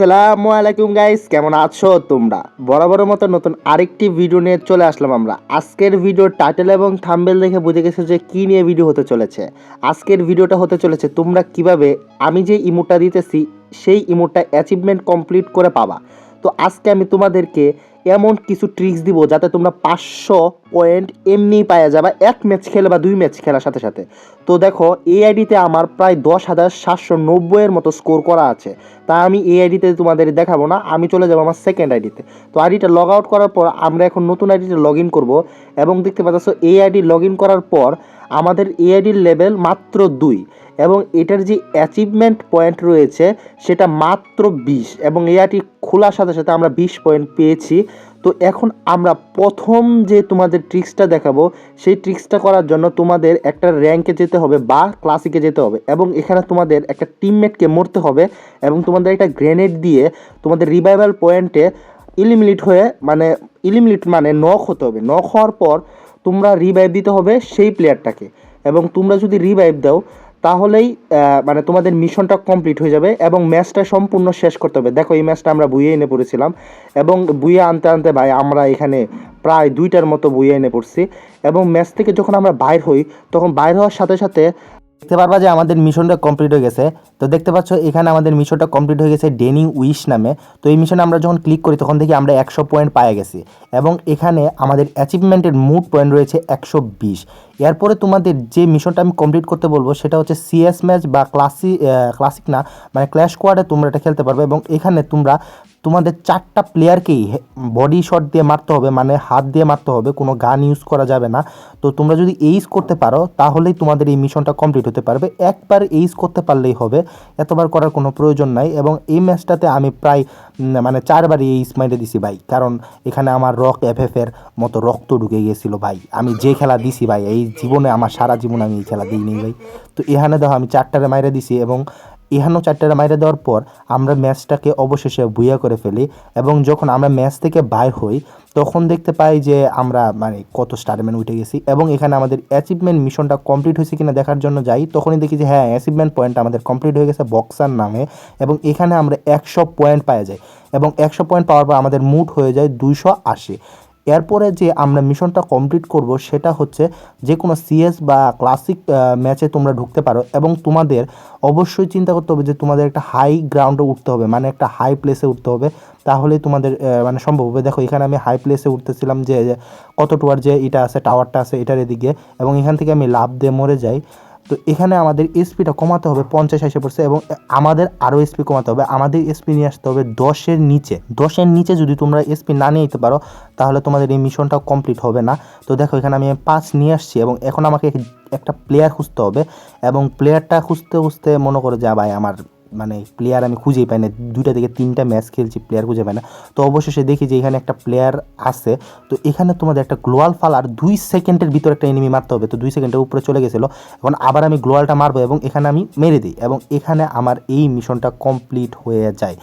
আসসালামু আলাইকুম গাইস কেমন আছো তোমরা? বরাবরের মতো নতুন আরেকটি ভিডিও নিয়ে চলে আসলাম আমরা। আজকের ভিডিও টাইটেল এবং থাম্বেল দেখে বুঝে গেছো যে কী নিয়ে ভিডিও হতে চলেছে। আজকের ভিডিওটা হতে চলেছে তোমরা কীভাবে আমি যে ইমোটটা দিতেছি, সেই ইমোটটা অ্যাচিভমেন্ট কমপ্লিট করে পাবা। তো আজকে আমি তোমাদেরকে এমন কিছু ট্রিক্স দিব যাতে তোমরা পাঁচশো পয়েন্ট এমনিই পাওয়া যাবে, এক ম্যাচ খেলে বা দুই ম্যাচ খেলার সাথে সাথে। তো দেখো এই আইডিতে আমার প্রায় দশ হাজার সাতশো নব্বইয়ের মতো স্কোর করা আছে। তা আমি এই আইডিতে তোমাদের দেখাবো না, আমি চলে যাব আমার সেকেন্ড আইডিতে তো। আইডিটা লগ আউট করার পর আমরা এখন নতুন আইডিতে লগ ইন করব এবং দেখতে পাচ্ছ এই আইডি লগ ইন করার পর আমাদের এআইডির লেভেল মাত্র দুই এবং এটার যে অ্যাচিভমেন্ট পয়েন্ট রয়েছে সেটা মাত্র বিশ এবং এই আইডি খোলার সাথে সাথে আমরা বিশ পয়েন্ট পেয়েছি। তো এখন আমরা প্রথম যে তোমাদের ট্রিক্সটা দেখাবো, সেই ট্রিক্সটা করার জন্য তোমাদের একটা র্যাঙ্কে যেতে হবে বা ক্লাসিকে যেতে হবে এবং এখানে তোমাদের একটা টিমমেটকে মরতে হবে এবং তোমাদের একটা গ্রেনেড দিয়ে তোমাদের রিভাইভাল পয়েন্টে ইলিমিনেট হয়ে মানে ইলিমিনেট মানে নক হতে হবে। নক হওয়ার পর তোমরা রিভাইভ দিতে হবে সেই প্লেয়ারটাকে এবং তোমরা যদি রিভাইভ দাও, তাহলেই মানে তোমাদের মিশনটা কমপ্লিট হয়ে যাবে এবং ম্যাচটা সম্পূর্ণ শেষ করতে হবে। দেখো, এই ম্যাচটা আমরা বুয়ে এনে পড়েছিলাম। এবং বুয়ে আনতে আনতে, ভাই, আমরা এখানে প্রায় দুইটার মতো বুয়ে এনে পড়ছি। এবং ম্যাচ থেকে যখন আমরা বাইর হই, তখন বাইর হওয়ার সাথে সাথে দেখতে পারবা যে আমাদের মিশনটা কমপ্লিট হয়ে গেছে। তো দেখতে পাচ্ছ, এখানে আমাদের মিশনটা কমপ্লিট হয়ে গেছে ডেনিং উইশ নামে। তো এই মিশনে আমরা যখন ক্লিক করি, তখন দেখি আমরা একশো পয়েন্ট পায়ে গেছি। এবং এখানে আমাদের অ্যাচিভমেন্টের মুড পয়েন্ট রয়েছে একশো বিশ। এরপরে তোমাদের যে মিশনটা আমি কমপ্লিট করতে বলব, সেটা হচ্ছে সিএস ম্যাচ বা ক্লাসি ক্লাসিক না মানে ক্ল্যাশ কোয়াডে তোমরা এটা খেলতে পারবে। এবং এখানে তোমরা তোমাদের চারটা প্লেয়ারকেই বডি শট দিয়ে মারতে হবে মানে হাত দিয়ে মারতে হবে, কোনো গান ইউজ করা যাবে না। তো তোমরা যদি এইস করতে পারো, তাহলেই তোমাদের এই মিশনটা কমপ্লিট হতে পারবে। একবার এইস করতে পারলেই হবে, এতবার করার কোনো প্রয়োজন নাই এবং এই ম্যাচটাতে আমি প্রায় মানে চারবারই এইস মাইরে দিছি ভাই। কারণ এখানে আমার রক এফ মতো রক্ত ঢুকে গিয়েছিল ভাই। আমি যে খেলা দিছি ভাই, এই জীবনে, আমার সারা জীবন আমি এই খেলা দিইনি ভাই। তো এখানে দেখো আমি চারটারে মাইরে দিছি এবং এখানেও চারটারে মাইরে দেওয়ার পর আমরা ম্যাচটাকে অবশেষে বুইয়া করে ফেলি এবং যখন আমরা ম্যাচ থেকে বাইর হই, তখন দেখতে পাই যে আমরা মানে কত স্টারম্যান উঠে গেছি এবং এখানে আমাদের অ্যাচিভমেন্ট মিশনটা কমপ্লিট হয়েছে কিনা দেখার জন্য যাই, তখনই দেখি যে হ্যাঁ অ্যাচিভমেন্ট পয়েন্ট আমাদের কমপ্লিট হয়ে গেছে বক্সার নামে এবং এখানে আমরা একশো পয়েন্ট পাওয়া যায় এবং একশো পয়েন্ট পাওয়ার পর আমাদের মুড হয়ে যায় দুইশো আশি। এরপরে যে আমরা মিশনটা কমপ্লিট করব, সেটা হচ্ছে যে কোনো সিএস বা ক্লাসিক ম্যাচে তোমরা ঢুকতে পারো এবং তোমাদের অবশ্যই চিন্তা করতে হবে যে তোমাদের একটা হাই গ্রাউন্ডে উঠতে হবে মানে একটা হাই প্লেসে উঠতে হবে। তাহলেই তোমাদের মানে সম্ভব হবে। দেখো, এখানে আমি হাই প্লেসে উঠতেছিলাম যে কত টুয়ার যে এটা আছে টাওয়ারটা আছে, এটার এদিকে এবং এখান থেকে আমি লাভ দিয়ে মরে যাই। তো এখানে আমাদের এসপিটা কমাতে হবে পঞ্চাশ এসে পড়ছে এবং আমাদের আরও এসপি কমাতে হবে। আমাদের এসপি নিয়ে আসতে হবে দশের নিচে। দশের নিচে যদি তোমরা এসপি না নিয়ে যেতে পারো, তাহলে তোমাদের এই মিশনটাও কমপ্লিট হবে না। তো দেখো, এখানে আমি পাঁচ নিয়ে আসছি এবং এখন আমাকে একটা প্লেয়ার খুঁজতে হবে এবং প্লেয়ারটা খুঁজতে খুঁজতে মনে করো যে ভাই, আমার মানে প্লেয়ার আমি খুঁজেই পাই না। দুইটা থেকে তিনটা ম্যাচ খেলছি প্লেয়ার খুঁজে পাই না। তো অবশেষে দেখি যে এখানে একটা প্লেয়ার আছে। তো এখানে তোমাদের একটা গ্লোয়াল ফালার দুই সেকেন্ডের ভিতরে একটা এনিমি মারতে হবে। তো দুই সেকেন্ডের উপরে চলে গেছিল। এখন আবার আমি গ্লোয়ালটা মারবো এবং এখানে আমি মেরে দিই এবং এখানে আমার এই মিশনটা কমপ্লিট হয়ে যায়।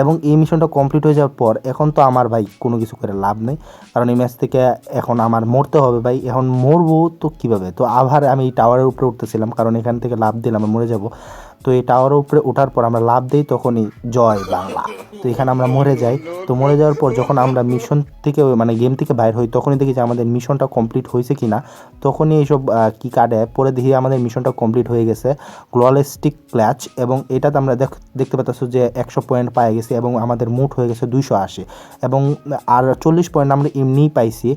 এবং এই মিশনটা কমপ্লিট হয়ে যাওয়ার পর এখন তো আমার ভাই কোনো কিছু করে লাভ নেই। কারণ এই ম্যাচ থেকে এখন আমার মরতে হবে ভাই। এখন মরবো তো কীভাবে? তো আবার আমি টাওয়ারের উপরে উঠতেছিলাম। কারণ এখান থেকে লাভ দিলাম মরে যাব। তো এই টাওয়ারের উপরে ওঠার পর আমরা লাভ দিই তখনই জয় বাংলা। তো এখানে আমরা মরে যাই। তো মরে যাওয়ার পর যখন আমরা মিশন থেকে মানে গেম থেকে বাইর হই, তখনই দেখি যে আমাদের মিশনটা কমপ্লিট হয়েছে কি না তখনই এইসব কি কাটে? পরে দেখি আমাদের মিশনটা কমপ্লিট হয়ে গেছে। গ্লোয়ালিস্টিক ক্ল্যাচ এবং এটাতে আমরা দেখ, দেখতে পাচ্ছ যে একশো পয়েন্ট পাই গেছি এবং আমাদের মুট হয়ে গেছে দুইশো আশি। এবং, আর চল্লিশ পয়েন্ট আমরা এমনিই পাইছি।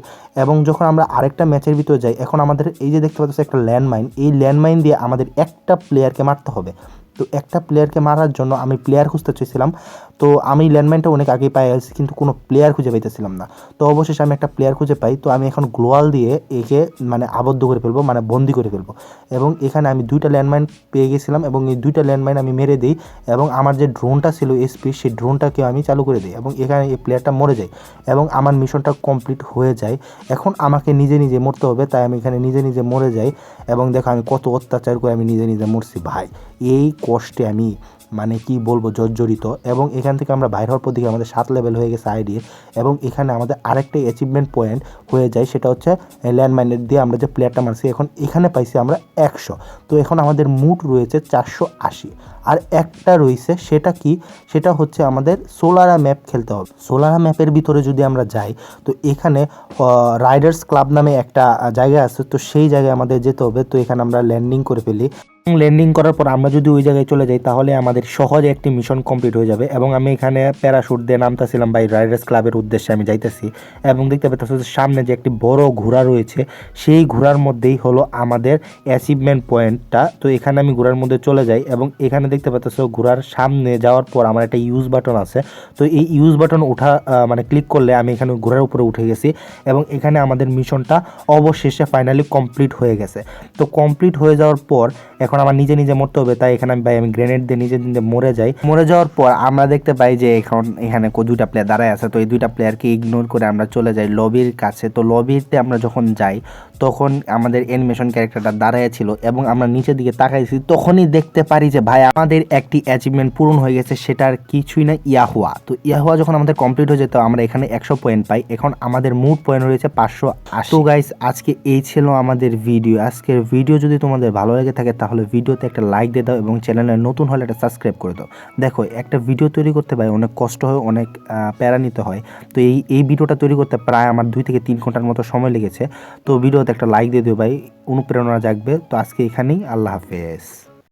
এবং যখন আমরা আরেকটা ম্যাচের ভিতরে যাই, এখন আমাদের এই যে দেখতে পাচ্ছ একটা ল্যান্ডমাইন এই ল্যান্ডমাইন দিয়ে আমাদের একটা প্লেয়ারকে মারতে হবে। তো একটা প্লেয়ারকে মারার জন্য আমি প্লেয়ার খুঁজতে চেয়েছিলাম। তো আমি ল্যান্ডমাইনটা অনেক আগেই পাই গেছি, কিন্তু কোনো প্লেয়ার খুঁজে পাইতেছিলাম না। তো অবশেষে আমি একটা প্লেয়ার খুঁজে পাই, তো আমি এখন গ্লোয়াল দিয়ে একে মানে আবদ্ধ করে ফেলব মানে বন্দি করে ফেলব। এবং এখানে আমি দুইটা ল্যান্ডমাইন পেয়ে গেছিলাম এবং এই দুইটা ল্যান্ডমাইন আমি মেরে দিই এবং আমার যে ড্রোনটা ছিল এসপি সেই ড্রোনটাকে আমি চালু করে দিই এবং এখানে এই প্লেয়ারটা মরে যায় এবং আমার মিশনটা কমপ্লিট হয়ে যায়। এখন আমাকে নিজে নিজে মরতে হবে, তাই আমি এখানে নিজে নিজে মরে যাই এবং দেখো আমি কত অত্যাচার করে আমি নিজে নিজে মরছি, ভাই। এই কষ্টে আমি মানে কি বলব, জর্জরিত এবং এখান থেকে আমরা বাইর হওয়ার পর দিকে আমাদের সাত লেভেল হয়ে গেছে আইডির এবং এখানে আমাদের আরেকটা অ্যাচিভমেন্ট পয়েন্ট হয়ে যায়, সেটা হচ্ছে ল্যান্ডমাইনের দিয়ে আমরা যে প্লেয়ারটা মারছি, এখন এখানে পাইছি আমরা একশো। তো এখন আমাদের মুট রয়েছে চারশো আশি। আর একটা রয়েছে, সেটা কি? সেটা হচ্ছে আমাদের সোলারা ম্যাপ খেলতে হবে। সোলারা ম্যাপের ভিতরে যদি আমরা যাই, তো এখানে রাইডার্স ক্লাব নামে একটা জায়গা আছে, তো সেই জায়গায় আমাদের যেতে হবে। তো এখানে আমরা ল্যান্ডিং করে ফেলি। ল্যান্ডিং করার পর আমরা যদি ওই জায়গায় চলে যাই, তাহলে আমাদের সহজে একটি মিশন কমপ্লিট হয়ে যাবে এবং আমি এখানে প্যারাশুট দিয়ে নামতেছিলাম বাই রাইডার্স ক্লাবের উদ্দেশ্যে, আমি যাইতেছি এবং দেখতে পাচ্ছি সামনে যে একটি বড় ঘোড়া রয়েছে, সেই ঘোড়ার মধ্যেই হলো আমাদের অ্যাচিভমেন্ট পয়েন্টটা তো এখানে আমি ঘোড়ার মধ্যে চলে যাই এবং এখানে দেখতে পাচ্ছ ঘোড়ার সামনে যাওয়ার পর আমার একটা ইউজ বাটন আছে। তো এই ইউজ বাটন ওঠা মানে ক্লিক করলে আমি এখানে ঘোড়ার উপরে উঠে গেছি এবং এখানে আমাদের মিশনটা অবশেষে ফাইনালি কমপ্লিট হয়ে গেছে। তো কমপ্লিট হয়ে যাওয়ার পর এখন আমার নিজে নিজে মরতে হবে, তাই এখানে আমি ভাই আমি গ্রেনেড দিয়ে নিজে নিজে মরে যাই। মরে যাওয়ার পর আমরা দেখতে পাই যে এখন এখানে দুইটা প্লেয়ার দাঁড়ায় আছে, তো এই দুইটা প্লেয়ারকে ইগনোর করে আমরা চলে যাই লবির কাছে। তো লবিতে আমরা যখন যাই, তখন আমাদের অ্যানিমেশন ক্যারেক্টারটা দাঁড়ায় ছিল এবং আমরা নিচের দিকে তাকাইছি, তখনই দেখতে পারি যে ভাই আমাদের একটি অ্যাচিভমেন্ট পূরণ হয়ে গেছে, সেটার কিছুই না ইয়াহুয়া। তো ইয়াহুয়া যখন আমাদের কমপ্লিট হয়ে যেত আমরা এখানে একশো পয়েন্ট পাই। এখন আমাদের মুড পয়েন্ট রয়েছে পাঁচশো আশি। গাইস আজকে এই ছিল আমাদের ভিডিও আজকের ভিডিও যদি তোমাদের ভালো লেগে থাকে, তাহলে ভিডিওতে একটা লাইক দিয়ে দাও এবং চ্যানেলে নতুন হলে একটা সাবস্ক্রাইব করে দাও। দেখো, একটা ভিডিও তৈরি করতে ভাই অনেক কষ্ট হয়, অনেক প্যারা নিতে হয়। তো এই এই ভিডিওটা তৈরি করতে প্রায় আমার দুই থেকে তিন ঘণ্টার মতো সময় লেগেছে। তো ভিডিওতে একটা লাইক দিয়ে দিও ভাই, অনুপ্রেরণা জাগবে। তো আজকে এখানেই, আল্লাহ হাফেজ।